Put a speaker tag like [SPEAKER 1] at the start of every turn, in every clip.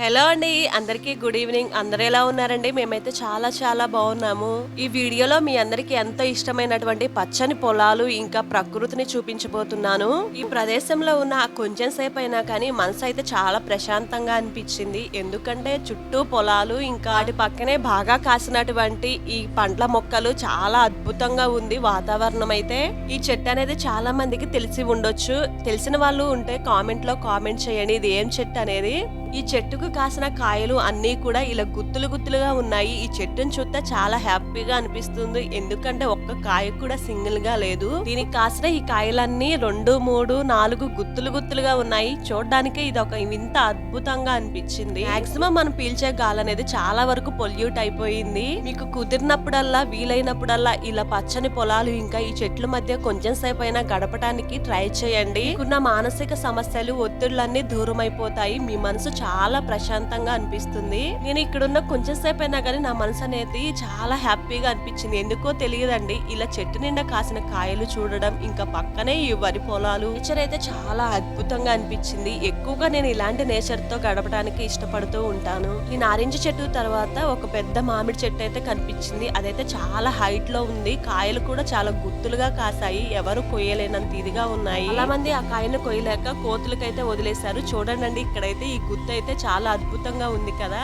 [SPEAKER 1] Hello అండి అందరికీ good evening. అందరు ఎలా ఉన్నారండి? మేమైతే చాలా చాలా బాగున్నాము. ఈ వీడియోలో మీ అందరికీ ఎంతో ఇష్టమైనటువంటి పచ్చని పొలాలు ఇంకా ప్రకృతిని చూపించబోతున్నాను. ఈ ప్రదేశంలో ఉన్న కొంచెం సేపు అయినా కానీ మనసు అయితే చాలా ప్రశాంతంగా అనిపించింది. ఎందుకంటే చుట్టూ పొలాలు ఇంకా వాటి పక్కనే బాగా కాసినటువంటి ఈ పండ్ల మొక్కలు చాలా అద్భుతంగా ఉంది వాతావరణం అయితే. ఈ చెట్టు అనేది చాలా మందికి తెలిసి ఉండొచ్చు. తెలిసిన వాళ్ళు ఉంటే కామెంట్లో కామెంట్ చేయండి ఇది ఏం చెట్టు అనేది. ఈ చెట్టుకు కాసిన కాయలు అన్నీ కూడా ఇలా గుత్తులు గుత్తులుగా ఉన్నాయి. ఈ చెట్టును చూస్తే చాలా హ్యాపీగా అనిపిస్తుంది. ఎందుకంటే ఒక్క కాయ కూడా సింగిల్గా లేదు. దీనికి కాసిన ఈ కాయలన్నీ రెండు మూడు నాలుగు గుత్తులు గుత్తులుగా ఉన్నాయి. చూడడానికే ఇది ఒక వింత అద్భుతంగా అనిపించింది. మాక్సిమం మనం పీల్చే గాలి అనేది చాలా వరకు పొల్యూట్ అయిపోయింది. మీకు కుదిరినప్పుడల్లా వీలైనప్పుడల్లా ఇలా పచ్చని పొలాలు ఇంకా ఈ చెట్ల మధ్య కొంచెం సేపు అయినా గడపడానికి ట్రై చేయండి. మీకున్న మానసిక సమస్యలు ఒత్తిళ్ళన్నీ దూరం అయిపోతాయి మీ మనసు చాలా ప్రశాంతంగా అనిపిస్తుంది. నేను ఇక్కడున్న కొంచెం సేపు అయినా కానీ నా మనసు అనేది చాలా హ్యాపీగా అనిపించింది. ఎందుకో తెలియదండి. ఇలా చెట్టు నిండా కాసిన కాయలు చూడడం ఇంకా పక్కనే ఈ వరి పొలాలు. నేచర్ అయితే చాలా అద్భుతంగా అనిపించింది. ఎక్కువగా నేను ఇలాంటి నేచర్తో గడపడానికి ఇష్టపడుతూ ఉంటాను. ఈ నారింజ చెట్టు తర్వాత ఒక పెద్ద మామిడి చెట్టు అయితే కనిపించింది. అదైతే చాలా హైట్లో ఉంది. కాయలు కూడా చాలా గుత్తులుగా కాసాయి ఎవరు కొయ్యలేనంత ఇదిగా ఉన్నాయి. చాలా మంది ఆ కాయలు కొయ్యలేక కోతులకైతే వదిలేశారు. చూడండి ఇక్కడైతే ఈ గుత్తు అయితే చాలా అద్భుతంగా ఉంది కదా.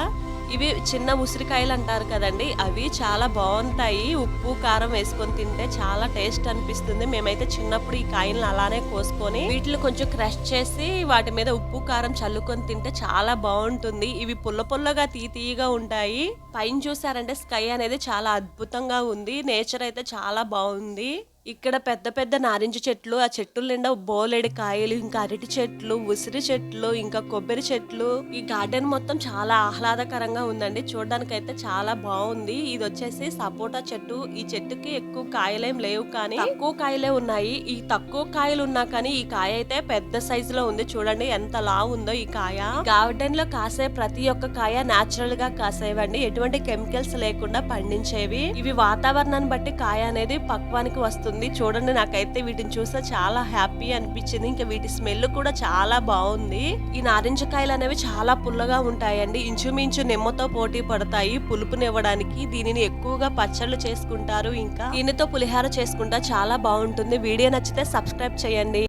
[SPEAKER 1] ఇవి చిన్న ఉసిరికాయలు అంటారు కదండి. అవి చాలా బాగుంటాయి. ఉప్పు కారం వేసుకొని తింటే చాలా టేస్ట్ అనిపిస్తుంది. మేమైతే చిన్నప్పుడు ఈ కాయలను అలానే కోసుకొని వీటిని కొంచెం క్రష్ చేసి వాటి మీద ఉప్పు కారం చల్లుకొని తింటే చాలా బాగుంటుంది. ఇవి పుల్ల పుల్లగా తీతీయగా ఉంటాయి. పైన చూసారంటే స్కై అనేది చాలా అద్భుతంగా ఉంది. నేచర్ అయితే చాలా బాగుంది. ఇక్కడ పెద్ద పెద్ద నారింజ చెట్లు ఆ చెట్ల నిండా బోలెడు కాయలు ఇంకా అరటి చెట్లు ఉసిరి చెట్లు ఇంకా కొబ్బరి చెట్లు. ఈ గార్డెన్ మొత్తం చాలా ఆహ్లాదకరంగా ఉందండి. చూడడానికి అయితే చాలా బాగుంది. ఇది వచ్చేసి సపోటా చెట్టు. ఈ చెట్టుకి ఎక్కువ కాయలేం లేవు కానీ తక్కువ కాయలే ఉన్నాయి. ఈ తక్కువ కాయలు ఉన్నా కానీ ఈ కాయ అయితే పెద్ద సైజు లో ఉంది. చూడండి ఎంత లా ఉందో ఈ కాయ. గార్డెన్లో కాసే ప్రతి ఒక్క కాయ నాచురల్గా కాసేవండి. ఎటువంటి కెమికల్స్ లేకుండా పండించేవి. ఇవి వాతావరణాన్ని బట్టి కాయ అనేది పక్వానికి వస్తుంది. చూడండి నాకైతే వీటిని చూస్తే చాలా హ్యాపీ అనిపించింది. ఇంకా వీటి స్మెల్ కూడా చాలా బాగుంది. ఈ నారింజ కాయలు అనేవి చాలా పుల్లగా ఉంటాయండి. ఇంచుమించు నిమ్మతో పోటీ పడతాయి పులుపునివ్వడానికి. దీనిని ఎక్కువగా పచ్చళ్ళు చేసుకుంటారు ఇంకా. దీనితో పులిహార చేసుకుంటా చాలా బాగుంటుంది. వీడియో నచ్చితే సబ్స్క్రైబ్ చేయండి.